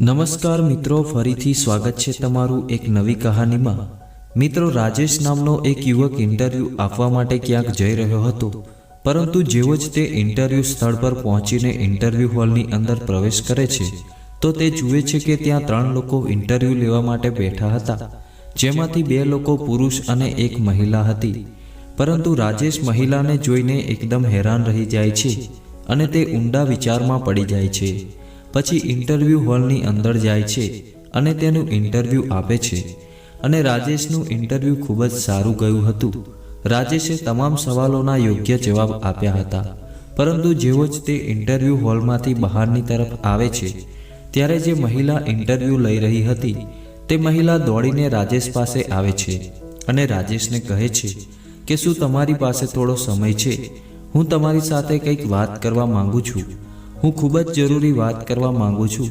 નમસ્કાર મિત્રો, ફરીથી સ્વાગત છે તમારું એક નવી કહાનીમાં. મિત્રો, રાજેશ નામનો એક યુવક ઇન્ટરવ્યૂ આપવા માટે ક્યાંક જઈ રહ્યો હતો. પરંતુ જેવો જ તે ઇન્ટરવ્યૂ સ્થળ પર પહોંચીને ઇન્ટરવ્યૂ હોલની અંદર પ્રવેશ કરે છે, તો તે જુએ છે કે ત્યાં ત્રણ લોકો ઇન્ટરવ્યૂ લેવા માટે બેઠા હતા. જેમાંથી બે લોકો પુરુષ અને એક મહિલા હતી. પરંતુ રાજેશ મહિલાને જોઈને એકદમ હેરાન રહી જાય છે અને તે ઊંડા વિચારમાં પડી જાય છે. પછી ઇન્ટરવ્યૂ હોલની અંદર જાય છે અને તેનું ઇન્ટરવ્યૂ આપે છે. અને રાજેશનું ઇન્ટરવ્યૂ ખૂબ જ સારું ગયું હતું. રાજેશે તમામ સવાલોના યોગ્ય જવાબ આપ્યા હતા. પરંતુ જેવો જ તે ઇન્ટરવ્યૂ હોલમાંથી બહારની તરફ આવે છે, ત્યારે જે મહિલા ઇન્ટરવ્યૂ લઈ રહી હતી, તે મહિલા દોડીને રાજેશ પાસે આવે છે અને રાજેશને કહે છે કે, શું તમારી પાસે થોડો સમય છે? હું તમારી સાથે કંઈક વાત કરવા માંગુ છું. હું ખૂબ જ જરૂરી વાત કરવા માંગુ છું.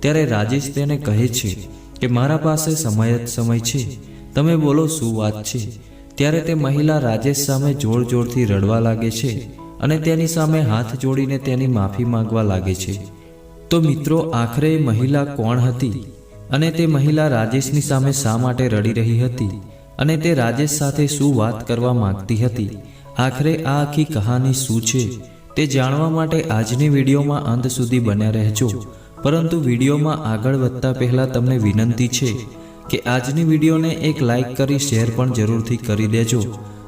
ત્યારે રાજેશ તેને કહે છે કે મારા પાસે સમય જ સમય છે. તમે બોલો શું વાત છે? ત્યારે તે મહિલા રાજેશ સામે જોર જોરથી રડવા લાગે છે અને તેની સામે હાથ જોડીને તેની માફી માંગવા લાગે છે. તો મિત્રો, આખરે મહિલા કોણ હતી? અને તે મહિલા રાજેશની સામે શા માટે રડી રહી હતી? અને તે રાજેશ સાથે શું વાત કરવા માંગતી હતી? આખરે આ આખી કહાની શું છે? તે જાણવા માટે આજની વિડીયોમાં અંત સુધી બન્યા રહેજો. પરંતુ વિડીયોમાં આગળ વધતા પહેલાં તમને વિનંતી છે કે આજની વિડીયોને એક લાઇક કરી, શેર પણ જરૂરથી કરી દેજો.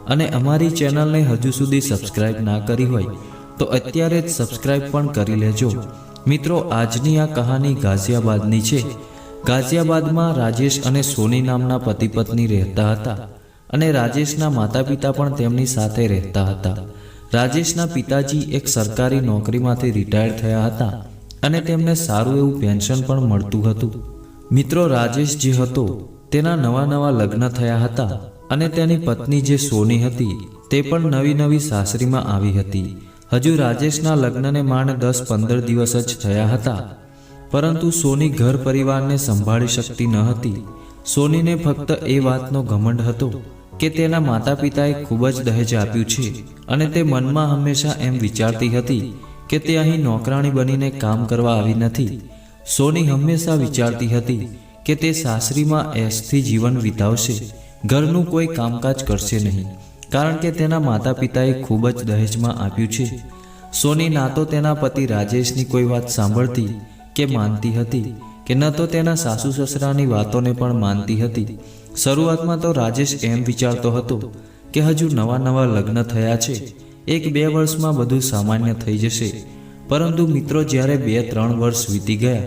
અને અમારી ચેનલને હજુ સુધી સબસ્ક્રાઇબ ના કરી હોય, તો અત્યારે જ સબસ્ક્રાઇબ પણ કરી લેજો. મિત્રો, આજની આ કહાની ગાઝિયાબાદની છે. ગાઝિયાબાદમાં રાજેશ અને સોની નામના પતિ પત્ની રહેતા હતા. અને રાજેશના માતા પિતા પણ તેમની સાથે રહેતા હતા. રાજેશના પિતાજી એક સરકારી નોકરીમાંથી રિટાયર થયા હતા અને તેમને સારું એવું પેન્શન પણ મળતું હતું. મિત્રો રાજેશ જે હતો, તેના નવા નવા લગ્ન થયા હતા અને તેની પત્ની જે સોની હતી, તે પણ નવી નવી સાસરીમાં આવી હતી. હજુ રાજેશના લગ્નને માંડ દસ પંદર દિવસ જ થયા હતા. પરંતુ સોની ઘર પરિવારને સંભાળી શકતી ન હતી. સોનીને ફક્ત એ વાતનો ઘમંડ હતો કે તેના માતા પિતાએ ખૂબ જ દહેજ આપ્યું છે. અને તે મનમાં હંમેશા એમ વિચારતી હતી કે તે અહીં નોકરાણી બનીને કામ કરવા આવી નથી. સોની હંમેશા વિચારતી હતી કે તે સાસરીમાં એસથી જીવન વિતાવશે. ઘરનું કોઈ કામકાજ કરશે નહીં, કારણ કે તેના માતા પિતાએ ખૂબ જ દહેજમાં આપ્યું છે. સોની ના તો તેના પતિ રાજેશની કોઈ વાત સાંભળતી કે માનતી હતી, કે ન તો તેના સાસુ સસરાની વાતોને પણ માનતી હતી. શરૂઆતમાં તો રાજેશ એમ વિચારતો હતો કે હજુ નવા નવા લગ્ન થયા છે. એક બે વર્ષમાં બધું સામાન્ય થઈ જશે. પરંતુ મિત્રો, જ્યારે બે ત્રણ વર્ષ વીતી ગયા,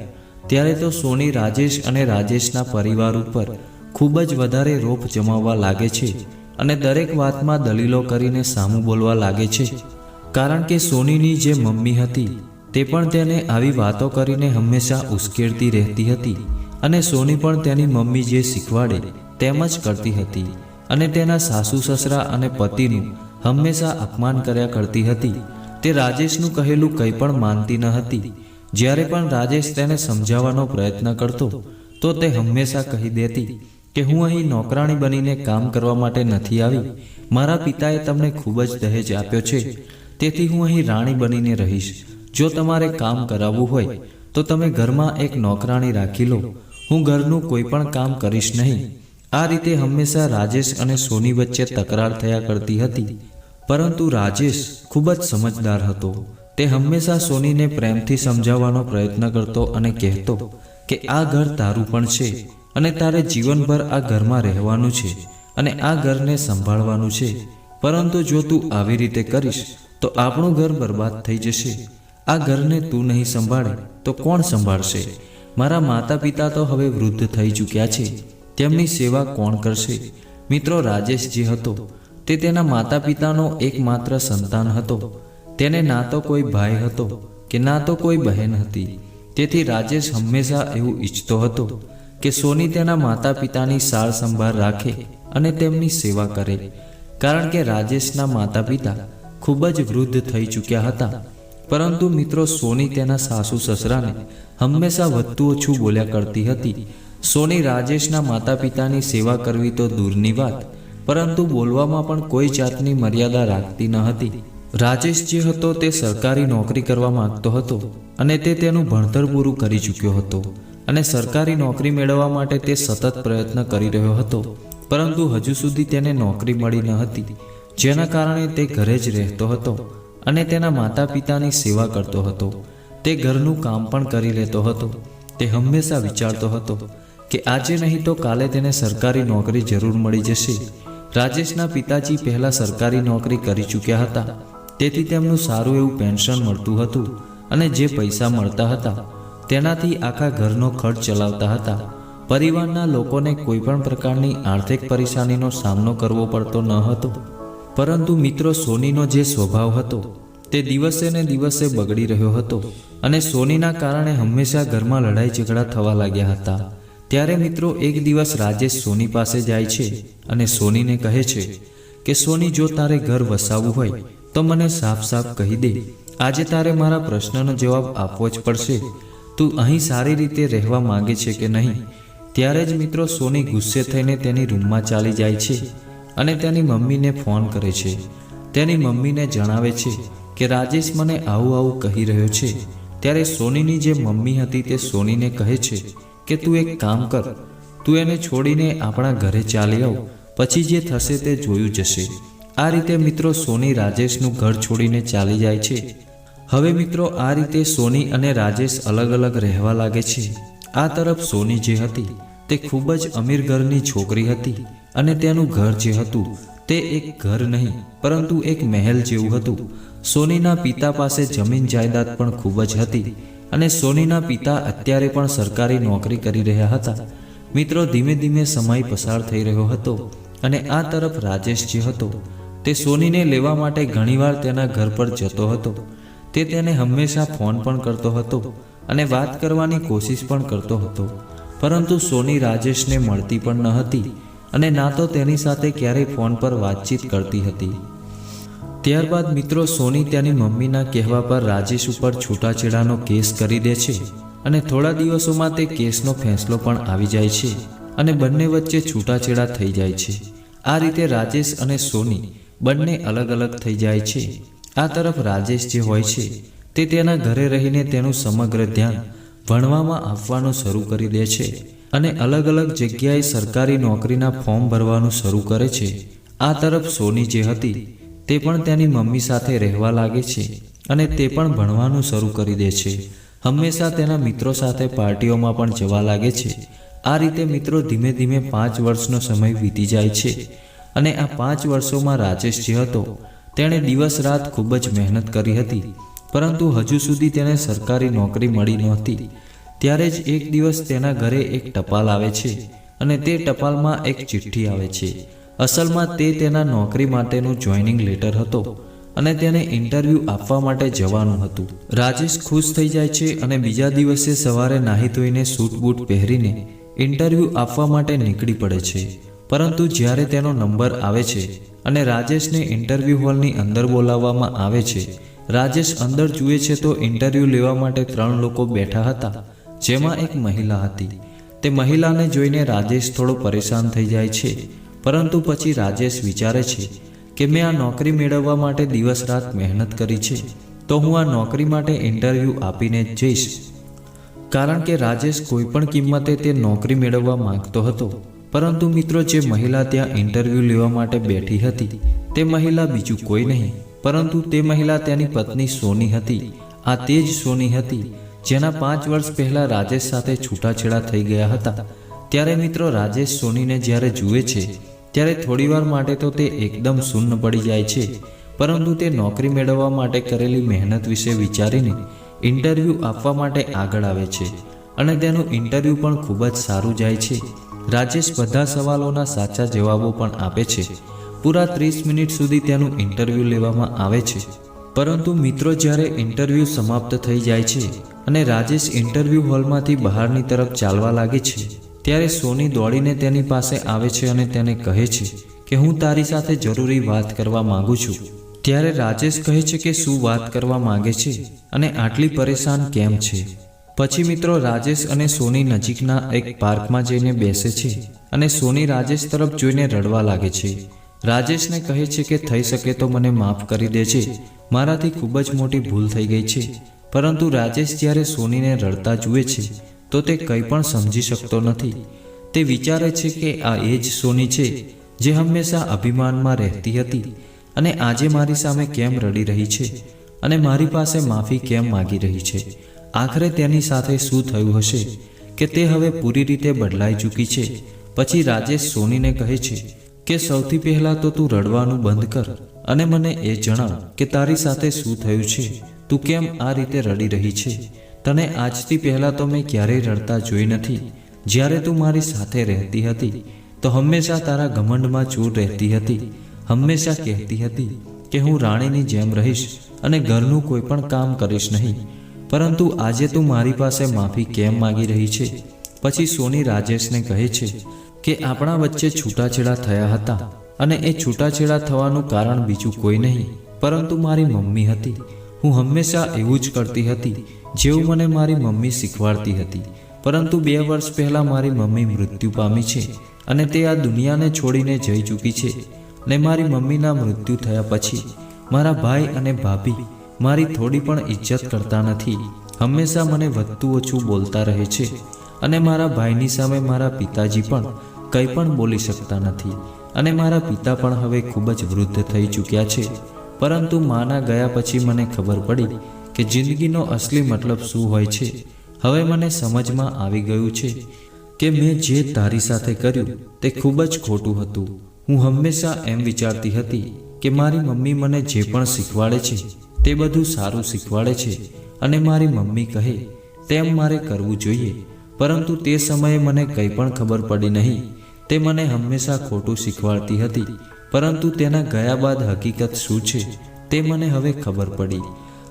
ત્યારે તો સોની, રાજેશ અને રાજેશના પરિવાર ઉપર ખૂબ જ વધારે રોપ જમાવવા લાગે છે અને દરેક વાતમાં દલીલો કરીને સામું બોલવા લાગે છે. કારણ કે સોનીની જે મમ્મી હતી, તે પણ તેને આવી વાતો કરીને હંમેશા ઉશ્કેરતી રહેતી હતી અને સોની પણ તેની મમ્મી જે શીખવાડે, તેમ જ કરતી હતી. અને તેના સાસુ સસરા અને પતિનું હંમેશા અપમાન કર્યા કરતી હતી. તે રાજેશનું કહેલું કંઈ પણ માનતી ન હતી. જ્યારે પણ રાજેશ તેને સમજાવવાનો પ્રયત્ન કરતો, તો તે હંમેશા કહી દેતી કે હું અહીં નોકરાણી બનીને કામ કરવા માટે નથી આવી. મારા પિતાએ તમને ખૂબ જ દહેજ આપ્યો છે. તેથી હું અહીં રાણી બનીને રહીશ. જો તમારે કામ કરાવવું હોય, તો તમે ઘરમાં એક નોકરાણી રાખી લો. હું ઘરનું કોઈ પણ કામ કરીશ નહીં. આ રીતે હંમેશા રાજેશ અને સોની વચ્ચે તકરાર થયા કરતી હતી. પરંતુ રાજેશ ખૂબ જ સમજદાર હતો. તે હંમેશા સોનીને પ્રેમથી સમજાવવાનો પ્રયત્ન કરતો અને કહેતો કે આ ઘર તારું પણ છે અને તારે જીવનભર આ ઘરમાં રહેવાનું છે અને આ ઘરને સંભાળવાનું છે. પરંતુ જો તું આવી રીતે કરીશ, તો આપણું ઘર બરબાદ થઈ જશે. આ ઘરને તું નહીં સંભાળે, તો કોણ સંભાળશે? મારા માતા પિતા તો હવે વૃદ્ધ થઈ ચૂક્યા છે. તેમની સેવા કોણ કરશે? મિત્રો રાજેશ જે હતો. તે તેના માતા પિતાનો એકમાત્ર સંતાન હતો. તેને ના તો કોઈ ભાઈ હતો કે ના તો કોઈ બહેન હતી. તેથી રાજેશ હંમેશા એવું ઈચ્છતો હતો કે સોની તેના માતા પિતાની સાર સંભાળ રાખે અને તેમની સેવા કરે. કારણ કે રાજેશના માતા પિતા ખૂબ જ વૃદ્ધ થઈ ચૂક્યા હતા. પરંતુ મિત્રો, સોની તેના સાસુ સસરાને હંમેશા વધતું ઓછું બોલ્યા કરતી હતી. સોની રાજેશના માતા પિતાની સેવા કરવી તો દૂરની વાત, પરંતુ બોલવામાં પણ કોઈ જાતની મર્યાદા રાખતી ન હતી. રાજેશ જે હતો તે સરકારી નોકરી કરવા માંગતો હતો અને તે તેનું ભણતર પૂરું કરી ચૂક્યો હતો અને સરકારી નોકરી મેળવવા માટે તે સતત પ્રયત્ન કરી રહ્યો હતો, પરંતુ હજુ સુધી તેને નોકરી મળી ન હતી, જેના કારણે તે ઘરે જ રહેતો હતો અને તેના માતા પિતાની સેવા કરતો હતો. તે ઘરનું કામ પણ કરી લેતો હતો, તે હંમેશા વિચારતો હતો કે આજે નહીં તો કાલે તેને સરકારી નોકરી જરૂર મળી જશે. રાજેશના પિતાજી પહેલાં સરકારી નોકરી કરી ચૂક્યા હતા. તેથી તેમનું સારું એવું પેન્શન મળતું હતું અને જે પૈસા મળતા હતા, તેનાથી આખા ઘરનો ખર્ચ ચલાવતા હતા. પરિવારના લોકોને કોઈ પણ પ્રકારની આર્થિક પરેશાનીનો સામનો કરવો પડતો ન હતો. પરંતુ મિત્રો સોનીનો જે સ્વભાવ હતો, તે દિવસે ને દિવસે બગડી રહ્યો હતો અને સોનીના કારણે હંમેશા ઘરમાં લડાઈ ઝઘડા થવા લાગ્યા હતા. ત્યારે મિત્રો એક દિવસ રાજેશ સોની પાસે જાય છે અને સોનીને કહે છે કે, સોની, જો તારે ઘર વસાવવું હોય, તો મને સાફ સાફ કહી દે. આજે તારે મારા પ્રશ્નનો જવાબ આપવો જ પડશે. તું અહીં સારી રીતે રહેવા માંગે છે કે નહીં? ત્યારે જ મિત્રો સોની ગુસ્સે થઈને તેની રૂમમાં ચાલી જાય છે અને તેની મમ્મીને ફોન કરે છે. તેની મમ્મીને જણાવે છે કે, રાજેશ મને આવું આવું કહી રહ્યો છે. ત્યારે સોનીની જે મમ્મી હતી તે સોનીને કહે છે કે તું એક કામ કર. તું એને છોડીને આપણા ઘરે ચાલી આવ. પછી જે થશે તે જોયું જશે. આ રીતે મિત્રો સોની રાજેશનું ઘર છોડીને ચાલી જાય છે. હવે મિત્રો આ રીતે સોની અને રાજેશ અલગ અલગ રહેવા લાગે છે. આ તરફ સોની જે હતી તે ખૂબ જ અમીર ઘરની છોકરી હતી અને તેનું ઘર જે હતું તે એક ઘર નહીં, પરંતુ એક મહેલ જેવું હતું. સોનીના પિતા પાસે જમીન જાયદાદ પણ ખૂબ જ હતી. અને સોનીના પિતા અત્યારે પણ સરકારી નોકરી કરી રહ્યા હતા. મિત્રો, ધીમે ધીમે સમય પસાર થઈ રહ્યો હતો અને આ તરફ રાજેશ જે હતો, તે સોનીને લેવા માટે ઘણીવાર તેના ઘર પર જતો હતો. તે તેને હંમેશા ફોન પણ કરતો હતો અને વાત કરવાની કોશિશ પણ કરતો હતો. પરંતુ સોની રાજેશને મળતી પણ ન હતી અને ના તો તેની સાથે ક્યારેય ફોન પર વાતચીત કરતી હતી. ત્યારબાદ મિત્રો, સોની તેની મમ્મીના કહેવા પર રાજેશ ઉપર છૂટાછેડાનો કેસ કરી દે છે અને થોડા દિવસોમાં તે કેસનો ફેંસલો પણ આવી જાય છે અને બંને વચ્ચે છૂટાછેડા થઈ જાય છે. આ રીતે રાજેશ અને સોની બંને અલગ અલગ થઈ જાય છે. આ તરફ રાજેશ જે હોય છે તે તેના ઘરે રહીને તેનું સમગ્ર ધ્યાન ભણવામાં આપવાનું શરૂ કરી દે છે અને અલગ અલગ જગ્યાએ સરકારી નોકરીના ફોર્મ ભરવાનું શરૂ કરે છે. આ તરફ સોની જે હતી તે પણ તેની મમ્મી સાથે રહેવા લાગે છે અને તે પણ ભણવાનું શરૂ કરી દે છે. હંમેશા તેના મિત્રો સાથે પાર્ટીઓમાં પણ જવા લાગે છે. આ રીતે મિત્રો ધીમે ધીમે પાંચ વર્ષનો સમય વીતી જાય છે અને આ પાંચ વર્ષોમાં રાજેશ જે હતો, તેણે દિવસ રાત ખૂબ જ મહેનત કરી હતી, પરંતુ હજુ સુધી તેને સરકારી નોકરી મળી નહોતી. ત્યારે જ એક દિવસ તેના ઘરે એક ટપાલ આવે છે અને તે ટપાલમાં એક ચિઠ્ઠી આવે છે. અસલમાં તે તેના નોકરી માટેનું જોઈનિંગ લેટર હતો અને તેને ઇન્ટરવ્યૂ આપવા માટે જવાનું હતું. રાજેશ ખુશ થઈ જાય છે અને બીજા દિવસે સવારે નાહી ધોઈને સૂટ બૂટ પહેરીને ઇન્ટરવ્યૂ આપવા માટે નીકળી પડે છે. પરંતુ જ્યારે તેનો નંબર આવે છે અને રાજેશને ઇન્ટરવ્યૂ હોલની અંદર બોલાવવામાં આવે છે, રાજેશ અંદર જુએ છે તો ઇન્ટરવ્યૂ લેવા માટે ત્રણ લોકો બેઠા હતા, જેમાં એક મહિલા હતી. તે મહિલાને જોઈને રાજેશ થોડો પરેશાન થઈ જાય છે પરંતુ પછી રાજેશ વિચારે છે કે મેં આ નોકરી મેળવવા માટે દિવસ રાત મહેનત કરી છે, તો હું આ નોકરી માટે ઇન્ટરવ્યૂ આપીને જ જઈશ. કારણ કે રાજેશ કોઈ પણ કિંમતે તે નોકરી મેળવવા માંગતો હતો. પરંતુ મિત્રો, જે મહિલા ત્યાં ઇન્ટરવ્યૂ લેવા માટે બેઠી હતી, તે મહિલા બીજું કોઈ નહીં, પરંતુ તે મહિલા તેની પત્ની સોની હતી. આ તે જ સોની હતી, જેના પાંચ વર્ષ પહેલા રાજેશ સાથે છૂટાછેડા થઈ ગયા હતા. ત્યારે મિત્રો, રાજેશ સોનીને જ્યારે જુએ છે ત્યારે થોડીવાર માટે તો તે એકદમ શૂન્ય પડી જાય છે. પરંતુ તે નોકરી મેળવવા માટે કરેલી મહેનત વિશે વિચારીને ઇન્ટરવ્યૂ આપવા માટે આગળ આવે છે અને તેનું ઇન્ટરવ્યૂ પણ ખૂબ જ સારું જાય છે. રાજેશ બધા સવાલોના સાચા જવાબો પણ આપે છે. પૂરા ત્રીસ મિનિટ સુધી તેનું ઇન્ટરવ્યૂ લેવામાં આવે છે. પરંતુ મિત્રો જ્યારે ઇન્ટરવ્યૂ સમાપ્ત થઈ જાય છે અને રાજેશ ઇન્ટરવ્યૂ હોલમાંથી બહારની તરફ ચાલવા લાગે છે ત્યારે સોની દોડીને તેની પાસે આવે છે અને તેને કહે છે કે હું તારી સાથે જરૂરી વાત કરવા માંગુ છું. ત્યારે રાજેશ કહે છે કે શું વાત કરવા માંગે છે અને આટલી પરેશાન કેમ છે? પછી મિત્રો રાજેશ અને સોની નજીકના એક પાર્કમાં જઈને બેસે છે અને સોની રાજેશ તરફ જોઈને રડવા લાગે છે. રાજેશને કહે છે કે થઈ શકે તો મને માફ કરી દેજે. મારાથી ખૂબ જ મોટી ભૂલ થઈ ગઈ છે. પરંતુ રાજેશ જ્યારે સોનીને રડતા જુએ છે તો તે કંઈ પણ સમજી શકતો નથી. તે વિચારે છે કે આ એ જ સોની છે, જે હંમેશા અભિમાનમાં રહેતી હતી અને આજે મારી સામે કેમ રડી રહી છે અને મારી પાસે માફી કેમ માગી રહી છે? આખરે તેની સાથે શું થયું હશે કે તે હવે પૂરી રીતે બદલાઈ ચૂકી છે? પછી રાજેશ સોનીને કહે છે કે સૌથી પહેલાં તો તું રડવાનું બંધ કર અને મને એ જણાવ કે તારી સાથે શું થયું છે? તું કેમ આ રીતે રડી રહી છે? તને આજથી પહેલાં તો મેં ક્યારેય રડતા જોઈ નથી. જ્યારે તું મારી સાથે રહેતી હતી, તો હંમેશા તારા ઘમંડમાં ચૂર રહેતી હતી. હંમેશા કહેતી હતી કે હું રાણીની જેમ રહીશ અને ઘરનું કોઈ પણ કામ કરીશ નહીં. પરંતુ આજે તું મારી પાસે માફી કેમ માગી રહી છે? પછી સોની રાજેશને કહે છે કે આપણા વચ્ચે છૂટાછેડા થયા હતા અને એ છૂટાછેડા થવાનું કારણ બીજું કોઈ નહીં. પરંતુ મારી મમ્મી હતી હું હંમેશા એવું જ કરતી હતી, જેવું મને મારી મમ્મી શીખવાડતી હતી. પરંતુ બે વર્ષ પહેલાં મારી મમ્મી મૃત્યુ પામી છે અને તે આ દુનિયાને છોડીને જઈ ચૂકી છે ને મારી મમ્મીના મૃત્યુ થયા પછી મારા ભાઈ અને ભાભી મારી થોડી પણ ઇજ્જત કરતા નથી. હંમેશા મને વધતું ઓછું બોલતા રહે છે અને મારા ભાઈની સામે મારા પિતાજી પણ કંઈ પણ બોલી શકતા નથી અને મારા પિતા પણ હવે ખૂબ જ વૃદ્ધ થઈ ચૂક્યા છે. પરંતુ માના ગયા પછી મને ખબર પડી કે જિંદગીનો અસલી મતલબ શું હોય છે. હવે મને સમજમાં આવી ગયું છે કે મેં જે તારી સાથે કર્યું તે ખૂબ જ ખોટું હતું. હું હંમેશા એમ વિચારતી હતી કે મારી મમ્મી મને જે પણ શીખવાડે છે તે બધું સારું શીખવાડે છે અને મારી મમ્મી કહે, તેમ મારે કરવું જોઈએ. પરંતુ તે સમયે મને કંઈ પણ ખબર પડી નહીં. તે મને હંમેશા ખોટું શીખવાડતી હતી પરંતુ તેના ગયા બાદ હકીકત શું છે તે મને હવે ખબર પડી.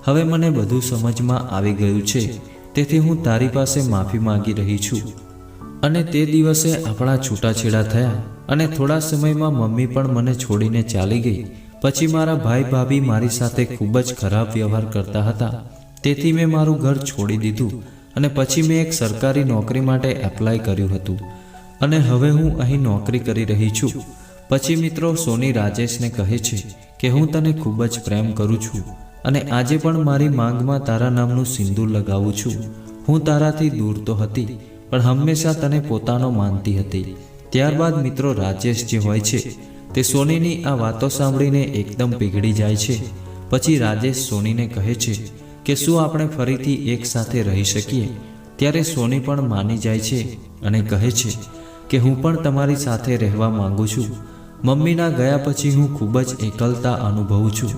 હવે મને બધું સમજમાં આવી ગયું છે. તેથી હું તારી પાસે માફી માંગી રહી છું. અને તે દિવસે આપણા છૂટાછેડા થયા અને થોડા સમયમાં મમ્મી પણ મને છોડીને ચાલી ગઈ. પછી મારા ભાઈ ભાભી મારી સાથે ખૂબ જ ખરાબ વ્યવહાર કરતા હતા. તેથી મેં મારું ઘર છોડી દીધું અને પછી મેં એક સરકારી નોકરી માટે એપ્લાય કર્યું હતું. અને હવે હું અહીં નોકરી કરી રહી છું. પછી મિત્રો સોની રાજેશને કહે છે કે હું તને ખૂબ જ પ્રેમ કરું છું અને આજે પણ મારી માંગમાં તારા નામનું સિંદૂર લગાવું છું. હું તારાથી દૂર તો હતી, પણ હંમેશા તને પોતાનો માનતી હતી. ત્યારબાદ મિત્રો રાજેશ જે હોય છે, તે સોનીની આ વાતો સાંભળીને એકદમ પીગળી જાય છે. પછી રાજેશ સોનીને કહે છે કે શું આપણે ફરીથી એક સાથે રહી શકીએ? ત્યારે સોની પણ માની જાય છે અને કહે છે કે હું પણ તમારી સાથે રહેવા માંગુ છું. મમ્મીના ગયા પછી હું ખૂબ જ એકલતા અનુભવું છું.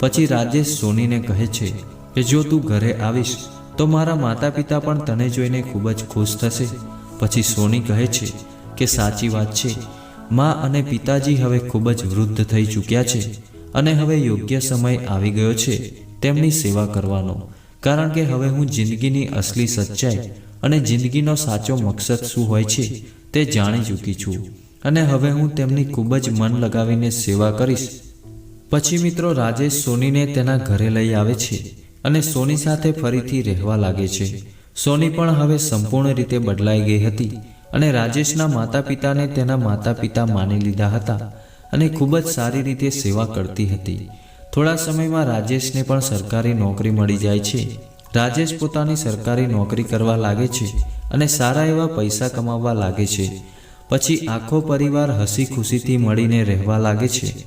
પછી રાજેશ સોનીને કહે છે કે, જો તું ઘરે આવીશ, તો મારા માતા પિતા પણ તને જોઈને ખૂબ જ ખુશ થશે. પછી સોની કહે છે કે, સાચી વાત છે. મા અને પિતાજી હવે ખૂબ જ વૃદ્ધ થઈ ચૂક્યા છે અને હવે યોગ્ય સમય આવી ગયો છે તેમની સેવા કરવાનો. કારણ કે હવે હું જિંદગીની અસલી સચ્ચાઈ અને જિંદગીનો સાચો મકસદ શું હોય છે તે જાણી ચૂકી છું. અને હવે હું તેમની ખૂબ જ મન લગાવીને સેવા કરીશ. પછી મિત્રો રાજેશ સોનીને તેના ઘરે લઈ આવે છે અને સોની સાથે ફરીથી રહેવા લાગે છે. સોની પણ હવે સંપૂર્ણ રીતે બદલાઈ ગઈ હતી અને રાજેશના માતા પિતાને તેના માતા પિતા માની લીધા હતા અને ખૂબ જ સારી રીતે સેવા કરતી હતી. થોડા સમયમાં રાજેશને પણ સરકારી નોકરી મળી જાય છે. રાજેશ પોતાની સરકારી નોકરી કરવા લાગે છે અને સારા એવા પૈસા કમાવવા લાગે છે. પછી આખો પરિવાર હસી ખુશીથી મળીને રહેવા લાગે છે.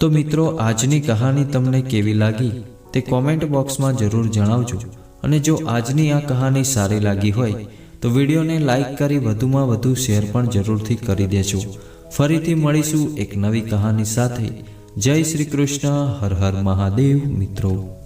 તો મિત્રો, આજની કહાની તમને કેવી લાગી? તે કોમેન્ટ બોક્સમાં જરૂર જણાવજો. અને જો આજની આ કહાની સારી લાગી હોય, તો વિડીયોને લાઇક કરી વધુમાં વધુ શેર પણ જરૂરથી કરી દેજો. ફરીથી મળીશું એક નવી કહાની સાથે. જય શ્રી કૃષ્ણ, હર હર મહાદેવ મિત્રો.